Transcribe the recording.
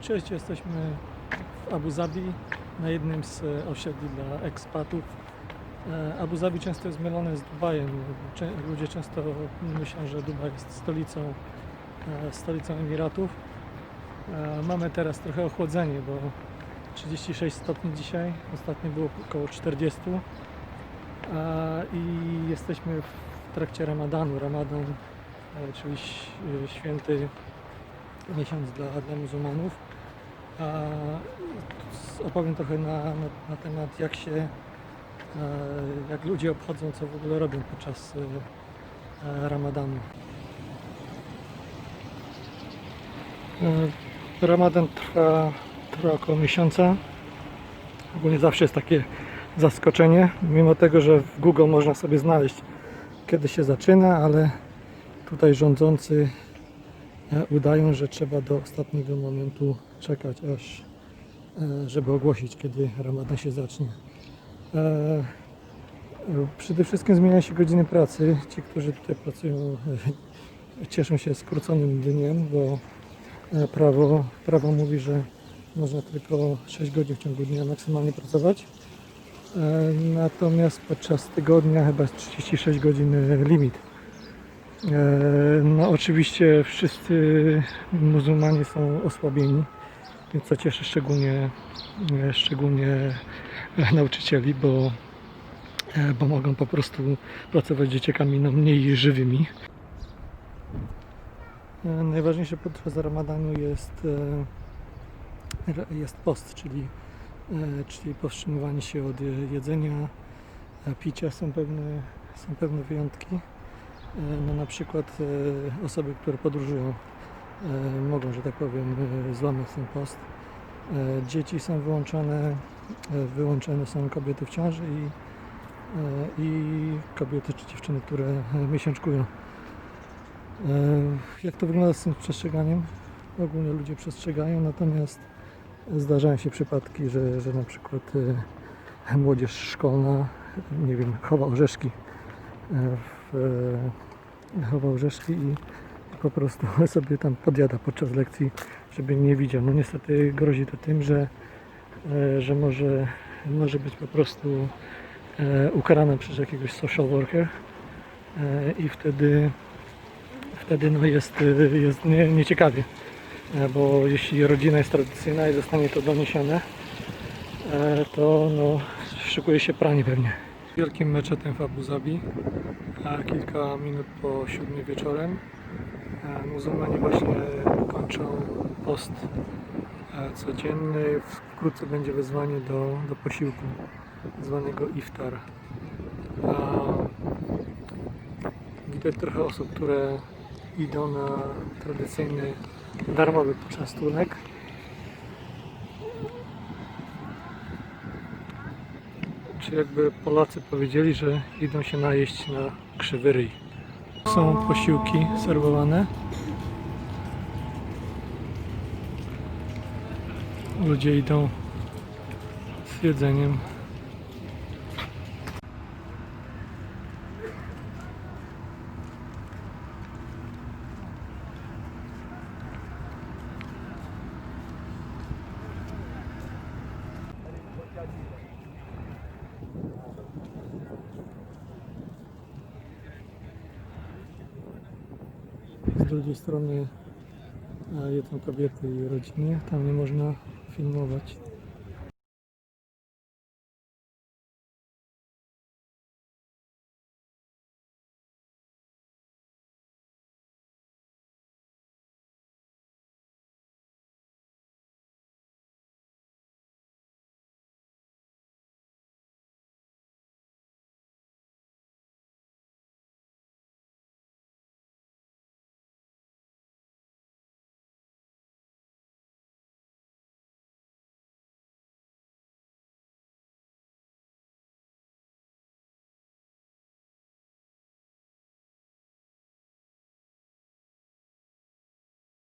Cześć, jesteśmy w Abu Zabi na jednym z e, osiedli dla ekspatów. E, Abu Zabi często jest mylone z Dubajem. Ludzie często myślą, że Dubaj jest stolicą, e, stolicą Emiratów. Mamy teraz trochę ochłodzenie, bo 36 stopni dzisiaj, ostatnio było około 40. E, I jesteśmy w trakcie Ramadanu. Ramadan, czyli święty miesiąc dla, dla muzułmanów. Opowiem trochę na, na, na temat jak się, e, jak ludzie obchodzą, co w ogóle robią podczas e, Ramadanu. E, Ramadan trwa, trwa około miesiąca. Ogólnie zawsze jest takie zaskoczenie, mimo tego, że w Google można sobie znaleźć kiedy się zaczyna, ale tutaj rządzący udają, że trzeba do ostatniego momentu czekać, aż e, żeby ogłosić, kiedy Ramadan się zacznie. E, e, Przede wszystkim zmieniają się godziny pracy. Ci, którzy tutaj pracują, cieszą się skróconym dniem, bo prawo, prawo mówi, że można tylko 6 godzin w ciągu dnia maksymalnie pracować. Natomiast podczas tygodnia chyba jest 36 godzin limit. No oczywiście wszyscy muzułmanie są osłabieni, to cieszy szczególnie, e, szczególnie e, nauczycieli, bo, e, bo mogą po prostu pracować z dzieciakami no, mniej żywymi. Najważniejsze podczas ramadanu jest, jest post, czyli, czyli powstrzymywanie się od jedzenia, picia. Są pewne, są pewne wyjątki. No na przykład osoby, które podróżują mogą, że tak powiem, e, złamać ten post. E, Dzieci są wyłączone, e, wyłączone są kobiety w ciąży i, e, i kobiety czy dziewczyny, które e, miesiączkują. E, Jak to wygląda z tym przestrzeganiem? Ogólnie ludzie przestrzegają, natomiast zdarzają się przypadki, że, że na przykład e, młodzież szkolna, nie wiem, chowa orzeszki e, w, e, chowa orzeszki i po prostu sobie tam podjada podczas lekcji, żeby nie widział. No niestety grozi to tym, że, e, że może, może być po prostu e, ukarany przez jakiegoś social worker e, i wtedy, wtedy no jest, jest nie, nieciekawie, bo jeśli rodzina jest tradycyjna i zostanie to doniesione, to no, szykuje się pranie pewnie. Wielkim meczetem w Abu Zabi, a kilka minut po siódmej wieczorem. E, Muzułmanie właśnie kończą post e, codzienny. Wkrótce będzie wezwanie do, do posiłku, zwanego iftar. Widać trochę osób, które idą na tradycyjny darmowy poczęstunek. Czy jakby Polacy powiedzieli, że idą się najeść na krzywy ryj. Są posiłki serwowane. Ludzie idą z jedzeniem. Drugiej strony e, jedzą kobiety i rodziny. Tam nie można filmować.